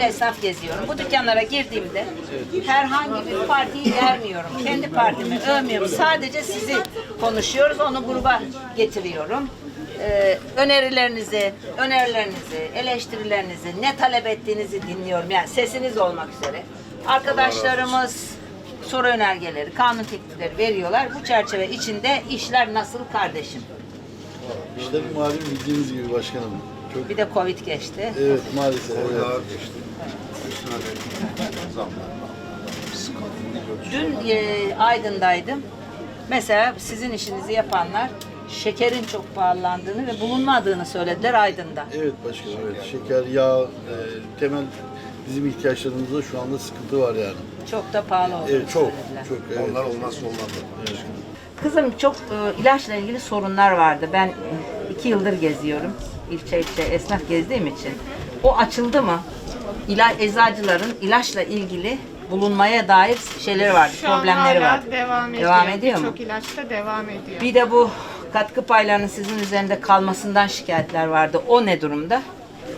ilgili esnaf geziyorum. Bu dükkanlara girdiğimde herhangi bir partiyi vermiyorum. Kendi partimi övmüyorum. Sadece sizi konuşuyoruz. Onu gruba getiriyorum. Ee, önerilerinizi, önerilerinizi, eleştirilerinizi, ne talep ettiğinizi dinliyorum. Yani sesiniz olmak üzere. Arkadaşlarımız soru önergeleri, kanun teklifleri veriyorlar. Bu çerçeve içinde işler nasıl kardeşim? İşler malum bildiğiniz gibi başkanım. Çok Bir de Covid geçti. evet maalesef. O Evet. ağır geçti. Üstüne de zamlar, mamlar, sıkıntı Dün e, Aydın'daydım. Mesela sizin işinizi yapanlar şekerin çok pahalandığını ve bulunmadığını söylediler Aydın'da. Evet başkanım evet. Şeker, yağ, e, temel bizim ihtiyaçlarımızda şu anda sıkıntı var yani. Çok da pahalı olduğunu Evet çok söylediler. çok evet. Onlar olmazsa olmazlar. Kızım çok e, ilaçla ilgili sorunlar vardı. Ben iki yıldır geziyorum. İlçe ilçe esnaf gezdiğim için. O açıldı mı? İla, eczacıların ilaçla ilgili bulunmaya dair şeyleri vardı, Şu problemleri vardı. devam ediyor. Devam ediyor mu? Birçok ilaçta devam ediyor. Bir de bu katkı paylarının sizin üzerinde kalmasından şikayetler vardı. O ne durumda?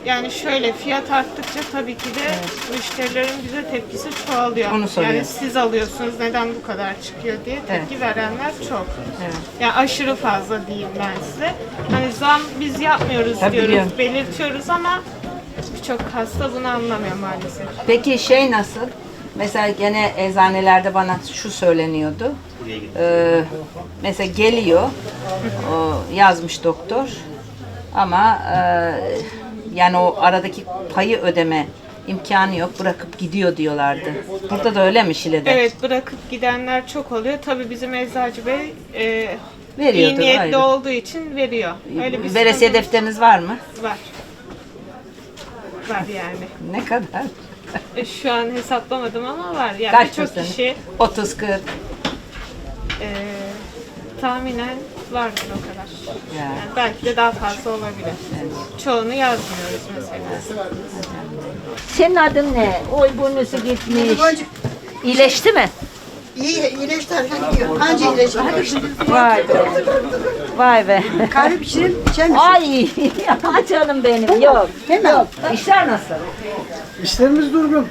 Yani şöyle fiyat arttıkça tabii ki de müşterilerin bize tepkisi çoğalıyor. Onu. Yani siz alıyorsunuz neden bu kadar çıkıyor diye tepki verenler çok. Evet. Yani aşırı fazla diyeyim ben size. Hani zam biz yapmıyoruz Tabii diyoruz, biliyorum. belirtiyoruz ama birçok hasta bunu anlamıyor maalesef. Peki şey nasıl? Mesela gene eczanelerde bana şu söyleniyordu. Ee, mesela geliyor, o yazmış doktor ama e, yani o aradaki payı ödeme imkanı yok, bırakıp gidiyor diyorlardı. Burada da öyle mi Şile'de? Evet bırakıp gidenler çok oluyor. Tabii bizim eczacı bey e, Veriyordur, iyi niyetli ayrı. olduğu için veriyor. Öyle bir Veresiye sıkıntımız defteriniz var mı? var. Var yani. Ne kadar? E, Şu an hesaplamadım ama var. Yani Kaç persen? kişi 30 40. e, tahminen vardır o kadar. Ya. Yani belki de daha fazla olabilir. Çoğunu yazmıyoruz mesela. Senin adın ne? Oy burnusu gitmiş. İyileşti mi? İyi iyileşti gidiyor. Anca iyileşti. Hadi şimdi Vay be. Vay be. kahve pişireyim içer misin? Ay canım benim. Yok. Yok. İşler nasıl? İşlerimiz durgun.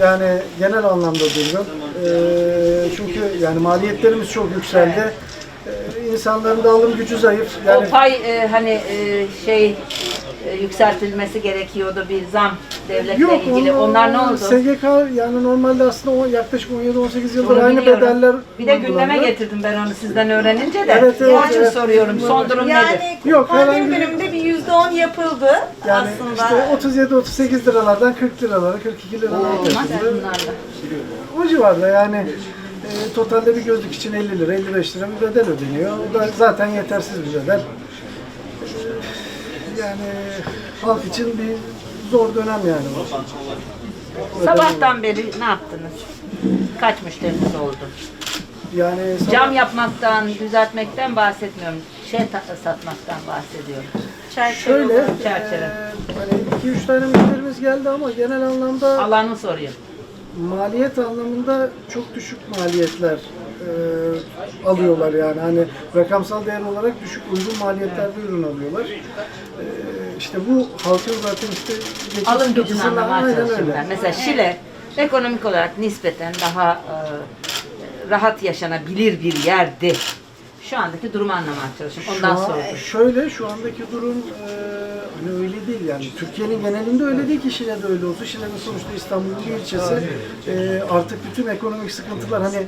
Yani genel anlamda durgun. Ee, çünkü yani maliyetlerimiz çok yükseldi. İnsanların da alım gücü zayıf. Yani O pay e, hani e, şey e, yükseltilmesi gerekiyordu bir zam devletle yok ilgili. onu- Onlar ne oldu? SGK yani normalde aslında o yaklaşık 17-18 yıldır Onu aynı biliyorum. bedeller Bir de gündeme uygulandı. getirdim ben onu sizden öğrenince de. Evet, evet, Onun için evet. soruyorum. Son durum nedir? Yani Yok, pandemi herhangi bir- döneminde bir yüzde on yapıldı Yani aslında. işte 37-38 liralardan 40 liralara, 42 liralara Olmaz taşındı. bunlarla. O civarda yani e, totalde bir gözlük için 50 lira, 55 lira bir bedel ödeniyor. O da zaten yetersiz bir bedel. E, yani halk için bir zor dönem yani bu. Sabahtan beri ne yaptınız? Kaç müşteriniz oldu? Yani sabah- Cam yapmaktan, düzeltmekten bahsetmiyorum. Şey ta- satmaktan bahsediyorum. şöyle Çerçeve. e, hani 2-3 tane müşterimiz geldi ama genel anlamda Alanı soruyorum. Maliyet anlamında çok düşük maliyetler e, alıyorlar yani hani rakamsal değer olarak düşük uygun maliyetlerde ürün alıyorlar. E, işte bu halkın zaten işte geçim Alım gücünü sıkıntısına- anlamaya aynen çalışıyorum öyle. ben. Mesela Şile ekonomik olarak nispeten daha e, rahat yaşanabilir bir yerdi. Şu andaki durumu anlamaya çalışıyorum. Ondan an- sordum. Şöyle şu andaki durum e, hani öyle değil yani Türkiye'nin genelinde öyle değil ki Şile'de öyle olsun. Şile'de sonuçta İstanbul'un bir ilçesi. E, artık bütün ekonomik sıkıntılar hani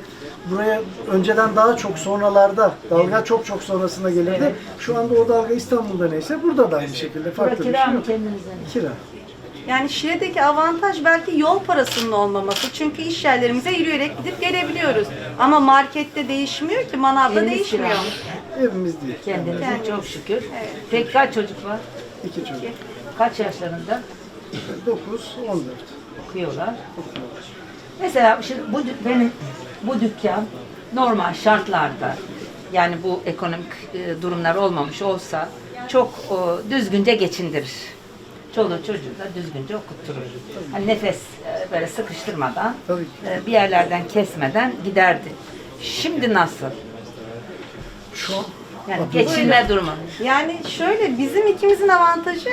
buraya önceden daha çok sonralarda dalga çok çok sonrasında gelirdi. Şu anda o dalga İstanbul'da neyse burada da aynı şekilde farklı bir kira şey mı yok. kendinizin? Kira. Yani Şile'deki avantaj belki yol parasının olmaması. Çünkü iş yerlerimize yürüyerek gidip gelebiliyoruz. Ama markette değişmiyor ki, manavda Eviniz değişmiyor. Evimiz değil. Kendinize Kendiniz. çok şükür. Peki kaç çocuk var? İki çocuk. Kaç yaşlarında 9, 14. okuyorlar? Mesela şimdi bu dük- benim bu dükkan normal şartlarda yani bu ekonomik e, durumlar olmamış olsa çok düzgünce geçindirir. Çoluğu çocuğu da düzgünce okutturur. Hani nefes e, böyle sıkıştırmadan, e, bir yerlerden kesmeden giderdi. Şimdi nasıl? Yani geçinme durumu. Yani şöyle bizim ikimizin avantajı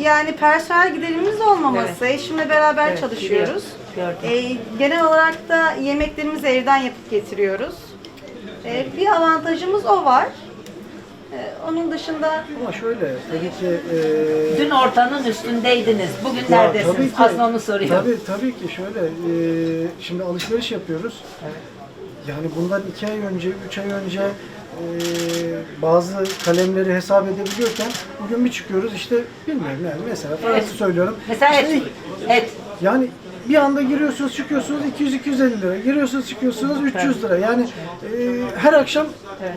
yani personel giderimiz olmaması. Eşimle beraber Evet, çalışıyoruz. biliyorum, Ee, genel olarak da yemeklerimizi evden yapıp getiriyoruz. Ee, bir avantajımız o var. Ee, onun dışında Ama şöyle tabii ki e, Dün ortanın üstündeydiniz. Bugün Ya tabii neredesiniz? ki- Aslında onu soruyorum. Tabii tabii ki şöyle e, şimdi alışveriş yapıyoruz. Yani bundan iki ay önce, üç ay önce e, bazı kalemleri hesap edebiliyorken bugün bir çıkıyoruz işte bilmiyorum yani mesela Fransız Evet. söylüyorum. Mesela İşte et, et. yani bir anda giriyorsunuz çıkıyorsunuz 200-250 lira. Giriyorsunuz çıkıyorsunuz 300 lira. Yani e, her akşam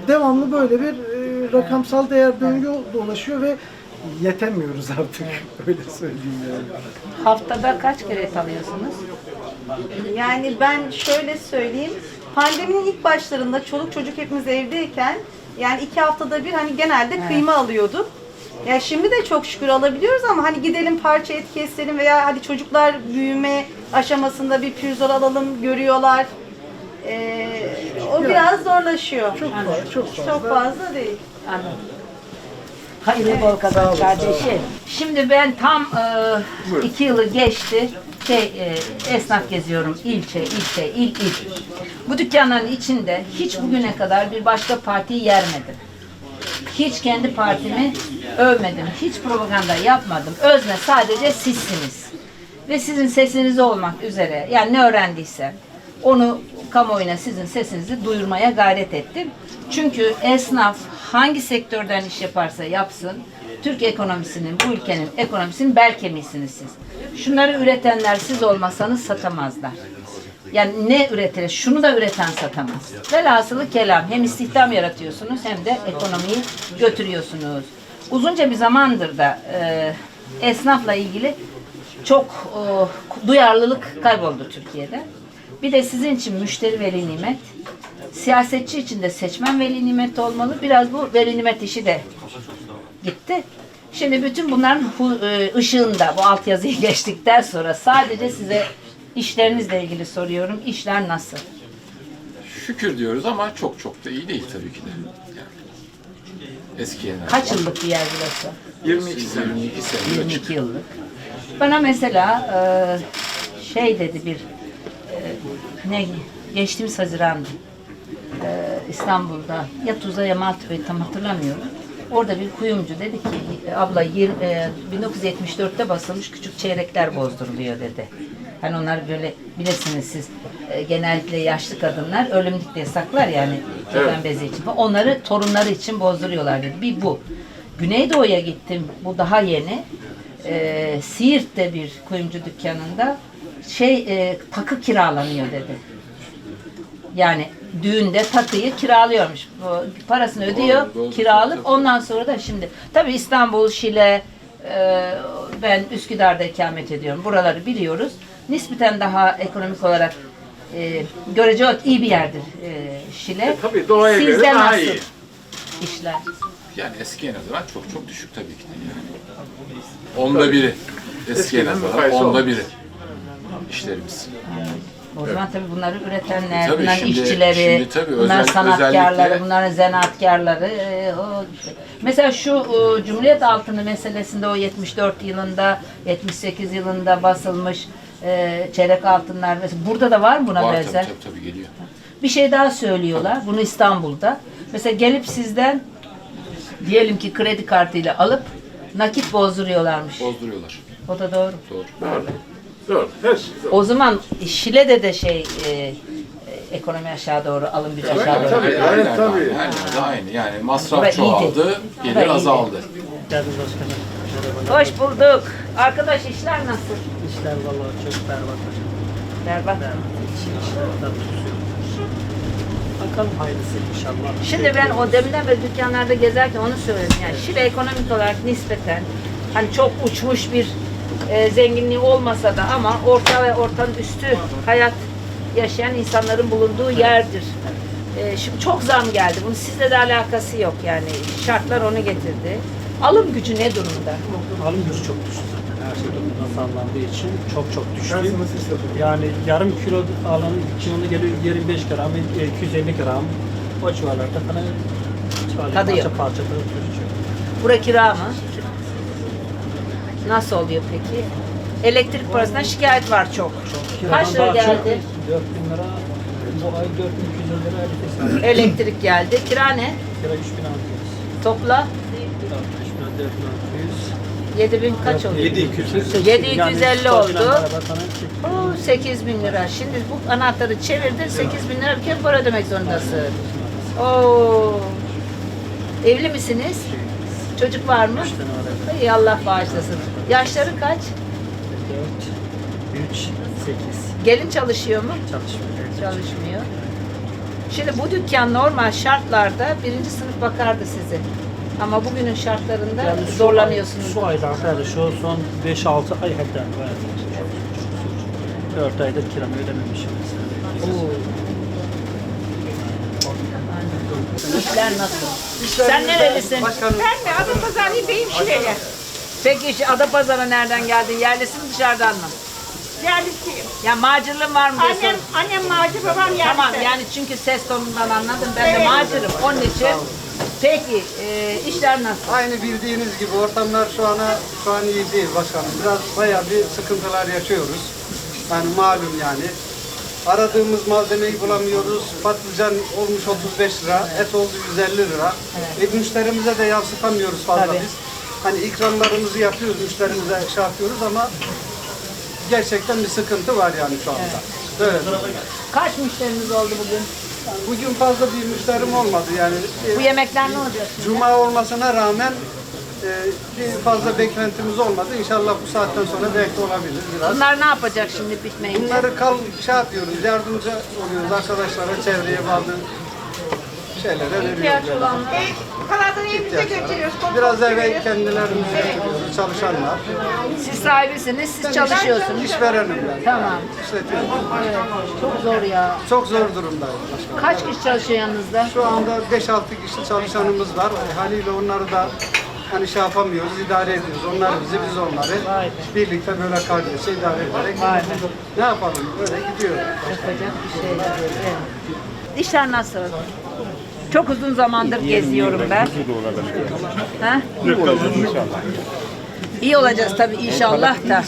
devamlı böyle bir e, rakamsal değer döngü dolaşıyor ve yetemiyoruz artık. Öyle söyleyeyim yani. Haftada kaç kere alıyorsunuz? yani ben şöyle söyleyeyim. Pandeminin ilk başlarında çoluk çocuk hepimiz evdeyken yani iki haftada bir hani genelde kıyma alıyorduk. Ya şimdi de çok şükür alabiliyoruz ama hani gidelim parça et keselim veya hadi çocuklar büyüme aşamasında bir pirzol alalım görüyorlar. Ee, o biraz zorlaşıyor. Çok fazla, çok fazla. Çok fazla değil. Anladım. Hayırlı bol kazanç kardeşim. Şimdi ben tam e, iki yılı geçti. Şey, e, esnaf geziyorum. İlçe, ilçe, il, il. Bu dükkanların içinde hiç bugüne kadar bir başka partiyi yermedim. Hiç kendi partimi övmedim. Hiç propaganda yapmadım. Özne sadece sizsiniz. Ve sizin sesiniz olmak üzere yani ne öğrendiysem onu kamuoyuna sizin sesinizi duyurmaya gayret ettim. Çünkü esnaf hangi sektörden iş yaparsa yapsın Türk ekonomisinin, bu ülkenin ekonomisinin bel kemiğisiniz siz. Şunları üretenler siz olmasanız satamazlar. Yani ne üretilir? Şunu da üreten satamaz. Velhasılı kelam. Hem istihdam yaratıyorsunuz hem de ekonomiyi götürüyorsunuz. Uzunca bir zamandır da e, esnafla ilgili çok e, duyarlılık kayboldu Türkiye'de. Bir de sizin için müşteri veli nimet, siyasetçi için de seçmen veli nimet olmalı. Biraz bu veli nimet işi de gitti. Şimdi bütün bunların e, ışığında bu altyazıyı geçtikten sonra sadece size işlerinizle ilgili soruyorum. İşler nasıl? Şükür diyoruz ama çok çok da iyi değil tabii ki de. Yani eski yerler. Kaç yıllık bir yer burası? 22 sene. 22 sene. 22 yıllık. Bana mesela e, şey dedi bir e, ne geçtiğimiz Haziran'da e, İstanbul'da ya Tuzla ya Maltepe tam hatırlamıyorum. Orada bir kuyumcu dedi ki abla yir- e, 1974'te basılmış küçük çeyrekler bozduruluyor dedi. Hani onlar böyle bilirsiniz siz e, genellikle yaşlı kadınlar ölümlük diye saklar yani kefen bezi için. Onları torunları için bozduruyorlar dedi. Bir bu. Güneydoğu'ya gittim. Bu daha yeni. Ee, Siirt'te bir kuyumcu dükkanında şey e, takı kiralanıyor dedi. Yani düğünde takıyı kiralıyormuş. Bu parasını ödüyor, Doğru, doğru. kiralık. Ondan sonra da şimdi tabii İstanbul, Şile, e, ben Üsküdar'da ikamet ediyorum. Buraları biliyoruz. Nispeten daha ekonomik olarak e, görece olarak iyi bir yerdir e, Şile. tabii doğaya göre Sizde daha nasıl iyi. işler? Yani eskiye nazaran çok çok düşük tabii ki de yani. Onda biri. Eskiden nazaran mukayese onda olmaz. biri. İşlerimiz. O zaman tabii bunları üretenler, Tabii bunların şimdi- işçileri, şimdi tabii bunların özel- sanatkarları, özellikle- bunların zanaatkarları. e, o Mesela şu e, Cumhuriyet altını meselesinde o 74 yılında, 78 yılında basılmış e, çeyrek altınlar mesela burada da var mı buna Var tabii, benzer? tabii tabii geliyor. Bir şey daha söylüyorlar. Bunu İstanbul'da. Mesela gelip sizden diyelim ki kredi kartıyla alıp nakit bozduruyorlarmış. Bozduruyorlar. O da doğru. Doğru. Doğru. Her şey doğru. O zaman Şile'de de şey e, e, ekonomi aşağı doğru, alım gücü aşağı doğru. tabii, yerde tabii. her yerde aynı. Yani masraf iyiydi. çoğaldı, gelir azaldı. Hoş bulduk. Arkadaş işler nasıl? İşler vallahi çok berbat hocam. Berbat. Tutuyor. Bakalım hayırlısı inşallah. Şimdi ben o deminden beri dükkanlarda gezerken onu söyledim. Yani Şile ekonomik olarak nispeten hani çok uçmuş bir e, zenginliği olmasa da ama orta ve ortanın üstü hayat yaşayan insanların bulunduğu yerdir. E, şimdi çok zam geldi. Bunun sizle de alakası yok yani. Şartlar onu getirdi. Alım gücü ne durumda? Alım gücü çok düştü zaten. Her şey durumdan zamlandığı için çok çok düştü. Yani yarım kilo alanın kilonu geliyor 25 gram, e, 250 gram o civarlarda falan Tadı parça yok. parça tadı tutuyor. Bura kira mı? Nasıl oluyor peki? Elektrik parasından şikayet var çok. Kaç lira geldi? çok 4000 lira, bu ay 4200 lira elektrik geldi. Kira ne? Kira 3600. Topla 4000 7000 kaç oldu? 4200. 750 oldu. Oo, 8 bin lira. Şimdi bu anahtarı çevirdin 8 bin lira bir kere para ödemek zorundasın. Oo. Evli misiniz? Çocuk var mı? İyi Allah bağışlasın. Yaşları kaç? 4, 3, 8 Gelin çalışıyor mu? çalışmıyor. Çalışmıyor. Şimdi bu dükkan normal şartlarda birinci sınıf bakardı sizi. Ama bugünün şartlarında Yani şu zorlanıyorsunuz. Ay, şu aylarda yani şu son 5-6 ay hatta bayağı 4 aydır kiramı ödememişim. İşler nasıl? Sen nerelisin? Ben mi? Adapazarı Beyim Şireli. Peki işte Adapazarı nereden geldin? Yerlisin mi dışarıdan mı? Yerlisiyim. Ya macirlığın var mı diye Annem, sordum. annem macir, babam yerlisi. Tamam yani çünkü ses tonundan anladım. Ben de Evet. macirim. Onun için peki e, işler nasıl? Aynı bildiğiniz gibi ortamlar şu ana şu an iyi değil başkanım. Biraz bayağı bir sıkıntılar yaşıyoruz. Yani malum yani. Aradığımız malzemeyi bulamıyoruz. Patlıcan olmuş 35 lira, et oldu 150 lira. E, müşterimize de yansıtamıyoruz fazla Tabii. biz. Hani ikramlarımızı yapıyoruz, müşterimize şey yapıyoruz ama gerçekten bir sıkıntı var yani şu anda. Evet. Kaç müşteriniz oldu bugün? Bugün fazla bir müşterim olmadı yani. Bu yemekler ne olacak şimdi? Cuma olmasına rağmen e, bir fazla beklentimiz olmadı. İnşallah bu saatten sonra belki olabilir biraz. Bunlar ne yapacak şimdi bitmeyince? Bunları kal şey yapıyoruz, yardımcı oluyoruz arkadaşlara, çevreye bağlı şeylere veriyoruz. yani. Kaladını evimize götürüyoruz. kontrol Biraz eve ediyoruz. kendilerimiz götürüyoruz, çalışanlar. Siz sahibisiniz, siz çalışıyorsunuz. İşverenim yani. Tamam. İşletiyorum. Evet. Çok zor ya. Çok zor durumdayız başkanım. Kaç kişi çalışıyor yanınızda? Şu anda 5-6 kişi çalışanımız var. E, haliyle onları da hani şey yapamıyoruz, idare ediyoruz. Onlar bizi, biz onları. Birlikte böyle kardeşçe idare ederek ne yapalım? Böyle gidiyor. Yapacak bir şey yok. Evet. İşler nasıl? Çok uzun zamandır geziyorum ben. Ha? İyi olacağız tabii inşallah da.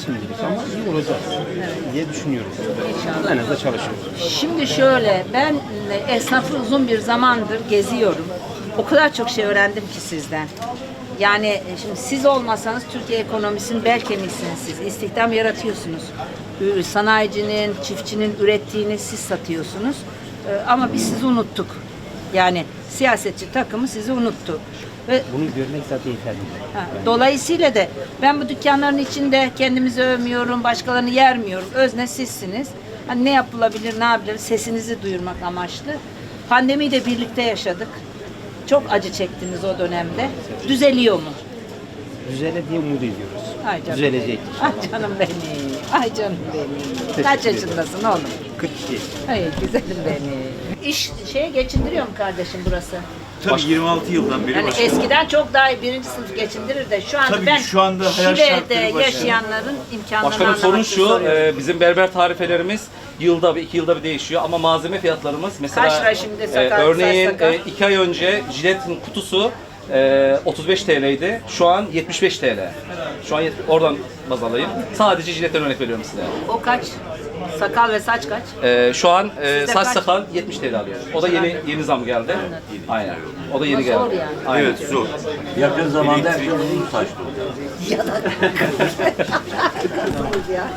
iyi olacak diye düşünüyoruz. En azından çalışıyoruz. Şimdi şöyle, ben e, esnafı uzun bir zamandır geziyorum. O kadar çok şey öğrendim ki sizden. Yani e, şimdi siz olmasanız Türkiye ekonomisinin bel kemiğisiniz siz. İstihdam yaratıyorsunuz. Sanayicinin, çiftçinin ürettiğini siz satıyorsunuz. E, Ama biz sizi unuttuk. Yani siyasetçi takımı sizi unuttu. Ve Bunu görmek zaten yeterli. Ha, Dolayısıyla da ben bu dükkanların içinde kendimizi övmüyorum, başkalarını yermiyorum. Özne sizsiniz. Hani ne yapılabilir, ne yapılır sesinizi duyurmak amaçlı. Pandemiyi de birlikte yaşadık. Çok acı çektiniz o dönemde. Düzeliyor mu? Düzele diye umut ediyoruz. Ay canım Düzelecek. benim. Ay canım benim. Ay canım benim. Kaç yaşındasın oğlum? 42. Ay güzelim benim. İş şeye geçindiriyor mu kardeşim burası? Tabii 26 yıldan beri Yani başkanım. eskiden çok daha iyi birinci sınıf geçindirir de şu anda Tabii ben şu anda Şile'de yaşayanların imkanlarını Başkanım sorun için şu, soruyorum. e, bizim berber tarifelerimiz yılda bir, iki yılda bir değişiyor ama malzeme fiyatlarımız mesela Kaç lira şimdi e, sakal, örneğin saç sakal? e, iki ay önce jiletin kutusu e, 35 TL'ydi. Şu an 75 TL. Şu an yet- oradan baz alayım. Sadece jiletten örnek veriyorum size. O kaç? Sakal ve saç kaç? E, şu an e, Sizde saç kaç? sakal 70 TL alıyor. O da yeni yeni zam geldi. Aynen. O da yeni geldi. zor yani. Aynen. Evet zor. Yakın zamanda herkes uzun saçlı olacak. Ya da ya.